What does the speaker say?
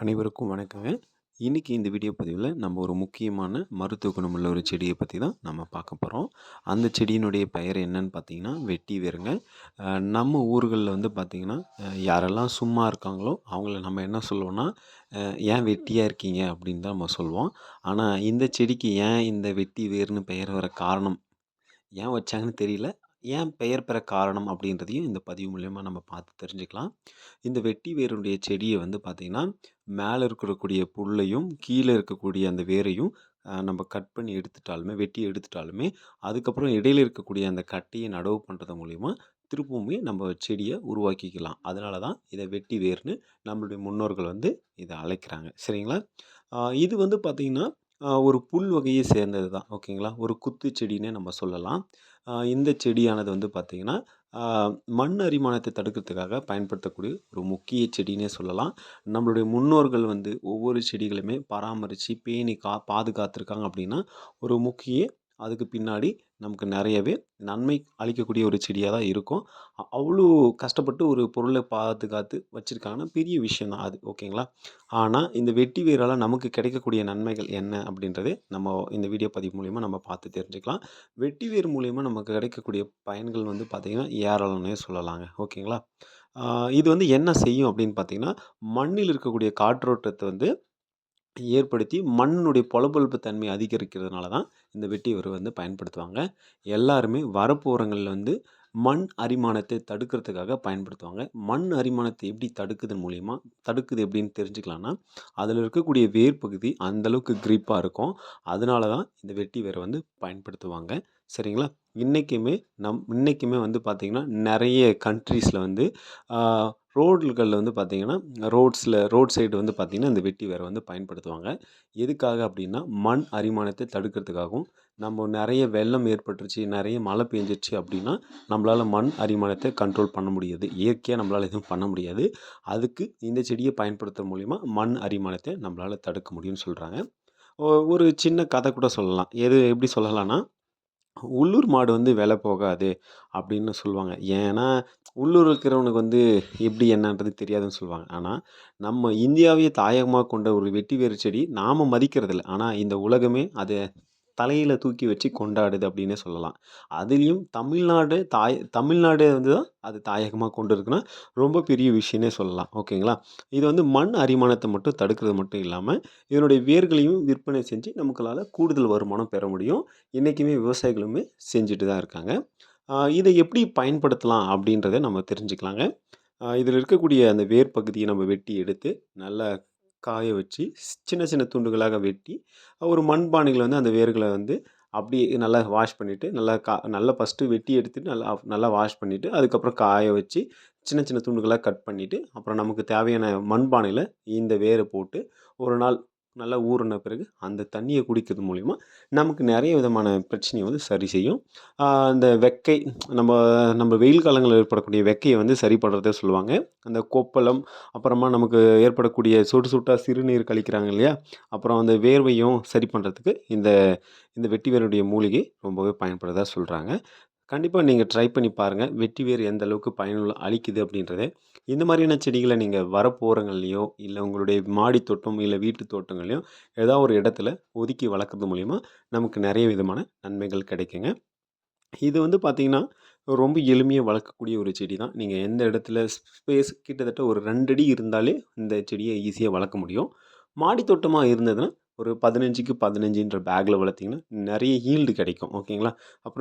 அனைவருக்கும் வணக்கங்க. இன்னைக்கு இந்த வீடியோ பதிவில் நம்ம ஒரு முக்கியமான மருத்துவ குணமுள்ள ஒரு செடியை பற்றி தான் நம்ம பார்க்க போகிறோம் அந்த செடியினுடைய பெயர் என்னன்னு பார்த்தீங்கன்னா, வெட்டி வேருங்க. நம்ம ஊர்களில் வந்து பார்த்திங்கன்னா யாரெல்லாம் சும்மா இருக்காங்களோ, அவங்கள நம்ம என்ன சொல்லுவோன்னா "ஏன் வெட்டியாக இருக்கீங்க?" அப்படின்னு தான் நம்ம சொல்லுவோம். ஆனால் இந்த செடிக்கு ஏன் இந்த வெட்டி வேர்னு பெயர் வர காரணம் ஏன் வச்சாங்கன்னு தெரியல. ஏன் பெயர் பெற காரணம் அப்படின்றதையும் இந்த பதிவு மூலயமா நம்ம பார்த்து தெரிஞ்சுக்கலாம். இந்த வெட்டி வேருடைய செடியை வந்து பார்த்தீங்கன்னா, மேலே இருக்கக்கூடிய புல்லையும், கீழே இருக்கக்கூடிய அந்த வேரையும் நம்ம கட் பண்ணி எடுத்துட்டாலுமே, வெட்டி எடுத்துட்டாலுமே, அதுக்கப்புறம் இடையில இருக்கக்கூடிய அந்த கட்டையை நடவு பண்ணுறது மூலிமா திரும்பவுமே நம்ம செடியை உருவாக்கிக்கலாம். அதனால தான் இதை வெட்டி வேர்னு நம்மளுடைய முன்னோர்கள் வந்து இதை அழைக்கிறாங்க. சரிங்களா? இது வந்து பார்த்தீங்கன்னா, ஒரு புல் வகையை சேர்ந்தது தான். ஓகேங்களா? ஒரு குத்து செடின்னே நம்ம சொல்லலாம். இந்த செடியானது வந்து பார்த்தீங்கன்னா, மண் அரிமானத்தை தடுக்கிறதுக்காக பயன்படுத்தக்கூடிய ஒரு முக்கிய செடின்னே சொல்லலாம். நம்மளுடைய முன்னோர்கள் வந்து ஒவ்வொரு செடிகளுமே பராமரித்து பேணி கா பாதுகாத்துருக்காங்க அப்படின்னா, ஒரு முக்கிய அதுக்கு பின்னாடி நமக்கு நிறையவே நன்மை அளிக்கக்கூடிய ஒரு செடியாக தான் இருக்கும். அவ்வளோ கஷ்டப்பட்டு ஒரு பொருளை பாதுகாத்து வச்சுருக்காங்கன்னா பெரிய விஷயம் தான் அது. ஓகேங்களா? ஆனால் இந்த வெட்டி வேரால் நமக்கு கிடைக்கக்கூடிய நன்மைகள் என்ன அப்படின்றது நம்ம இந்த வீடியோ பதிவு மூலிமா நம்ம பார்த்து தெரிஞ்சுக்கலாம். வெட்டி வேர் மூலிமா நமக்கு கிடைக்கக்கூடிய பயன்கள் வந்து பார்த்திங்கன்னா ஏராளம்னே சொல்லலாங்க. ஓகேங்களா? இது வந்து என்ன செய்யும் அப்படின்னு பார்த்தீங்கன்னா, மண்ணில் இருக்கக்கூடிய காற்றோட்டத்தை வந்து ஏற்படுத்தி மண்ணுடைய பொலபொழுப்பு தன்மை அதிகரிக்கிறதுனால தான் இந்த வெட்டி வேர வந்து பயன்படுத்துவாங்க. எல்லாருமே வரப்பு வந்து மண் அரிமானத்தை தடுக்கிறதுக்காக பயன்படுத்துவாங்க. மண் அரிமானத்தை எப்படி தடுக்குதன் மூலிமா தடுக்குது எப்படின்னு தெரிஞ்சுக்கலாம்னா, அதில் இருக்கக்கூடிய வேர் பகுதி அந்தளவுக்கு க்ரிப்பாக இருக்கும். அதனால தான் இந்த வெட்டி வேரை வந்து பயன்படுத்துவாங்க. சரிங்களா? இன்றைக்குமே நம் இன்றைக்குமே வந்து பார்த்திங்கன்னா நிறைய கண்ட்ரீஸில் வந்து ரோடுகளில் வந்து பார்த்திங்கன்னா ரோட்ஸில் ரோட் சைடு வந்து பார்த்தீங்கன்னா, இந்த வெட்டி வேரை வந்து பயன்படுத்துவாங்க. எதுக்காக அப்படின்னா, மண் அரிமானத்தை தடுக்கிறதுக்காகவும், நம்ம நிறைய வெள்ளம் ஏற்பட்டுருச்சு, நிறைய மழை பெஞ்சிருச்சு அப்படின்னா, நம்மளால் மண் அரிமானத்தை கண்ட்ரோல் பண்ண முடியாது. இயற்கையாக நம்மளால் எதுவும் பண்ண முடியாது. அதுக்கு இந்த செடியை பயன்படுத்துகிற மூலிமா மண் அரிமானத்தை நம்மளால் தடுக்க முடியும்னு சொல்கிறாங்க ஒரு சின்ன கதை கூட சொல்லலாம். எது எப்படி சொல்லலாம்னா, "உள்ளூர் மாடு வந்து வெலை போகாது" அப்படின்னு சொல்லுவாங்க. ஏன்னா, உள்ளூர் இருக்கிறவனுக்கு வந்து எப்படி என்னன்றது தெரியாதுன்னு சொல்லுவாங்க. ஆனால் நம்ம இந்தியாவையே தாயகமாக கொண்ட ஒரு வெட்டி வேறு செடி நாம் மதிக்கிறதில்ல. ஆனால் இந்த உலகமே அதை தலையில் தூக்கி வச்சு கொண்டாடுது அப்படின்னே சொல்லலாம். அதுலேயும் தமிழ்நாடு தாய் தமிழ்நாடு வந்து தான் அது தாயகமாக கொண்டு இருக்குன்னா, ரொம்ப பெரிய விஷயம்னே சொல்லலாம். ஓகேங்களா? இது வந்து மண் அரிமானத்தை மட்டும் தடுக்கிறது மட்டும் இல்லாமல் இதனுடைய வேர்களையும் விற்பனை செஞ்சு நமக்களால் கூடுதல் வருமானம் பெற முடியும். என்றைக்குமே விவசாயிகளுமே செஞ்சுட்டு தான் இருக்காங்க. இதை எப்படி பயன்படுத்தலாம் அப்படின்றத நம்ம தெரிஞ்சுக்கலாங்க. இதில் இருக்கக்கூடிய அந்த வேர் பகுதியை நம்ம வெட்டி எடுத்து, நல்லா காய வச்சு, சின்ன சின்ன துண்டுகளாக வெட்டி, ஒரு மண்பானைகளை வந்து அந்த வேர்களை வந்து அப்படியே நல்லா வாஷ் பண்ணிவிட்டு நல்லா கா நல்லா ஃபர்ஸ்ட்டு வெட்டி எடுத்துட்டு, நல்லா நல்லா வாஷ் பண்ணிவிட்டு அதுக்கப்புறம் காய வச்சு, சின்ன சின்ன துண்டுகளாக கட் பண்ணிவிட்டு அப்புறம் நமக்கு தேவையான மண்பானையில் இந்த வேரை போட்டு, ஒரு நாள் நல்லா ஊறுன பிறகு, அந்த தண்ணியை குடிக்கிறது மூலிமா நமக்கு நிறைய விதமான பிரச்சனையை வந்து சரி செய்யும். அந்த வெக்கை நம்ம நம்ம வெயில் காலங்களில் ஏற்படக்கூடிய வெக்கையை வந்து சரி பண்றத சொல்லுவாங்க. அந்த கொப்பளம், அப்புறமா நமக்கு ஏற்படக்கூடிய சுட்டு சுட்டாக சிறுநீர் கழிக்கிறாங்க இல்லையா? அப்புறம் அந்த வேர்வையும் சரி பண்ணுறதுக்கு இந்த இந்த வெட்டி வேருடைய மூலிகை ரொம்பவே பயன்படுறதா சொல்கிறாங்க கண்டிப்பாக நீங்கள் ட்ரை பண்ணி பாருங்கள் வெட்டி வேர் எந்த அளவுக்கு பயனுள்ள அளிக்குது அப்படின்றது இந்த மாதிரியான செடிகளை நீங்கள் வரப்பு இல்லை உங்களுடைய மாடி தோட்டம், இல்லை வீட்டு தோட்டங்கள்லயோ, ஏதாவது ஒரு இடத்துல ஒதுக்கி வளர்க்குறது மூலிமா நமக்கு நிறைய விதமான நன்மைகள் கிடைக்குங்க. இது வந்து பார்த்திங்கன்னா ரொம்ப எளிமையாக வளர்க்கக்கூடிய ஒரு செடி தான். நீங்கள் எந்த இடத்துல ஸ்பேஸ் கிட்டத்தட்ட ஒரு ரெண்டு அடி இருந்தாலே, இந்த செடியை ஈஸியாக வளர்க்க முடியும். மாடி தோட்டமாக இருந்ததுன்னா, ஒரு பதினஞ்சுக்கு பதினஞ்சுன்ற பேக்கில் வளர்த்தீங்கன்னா, நிறைய ஈல்டு கிடைக்கும். ஓகேங்களா? அப்புறம்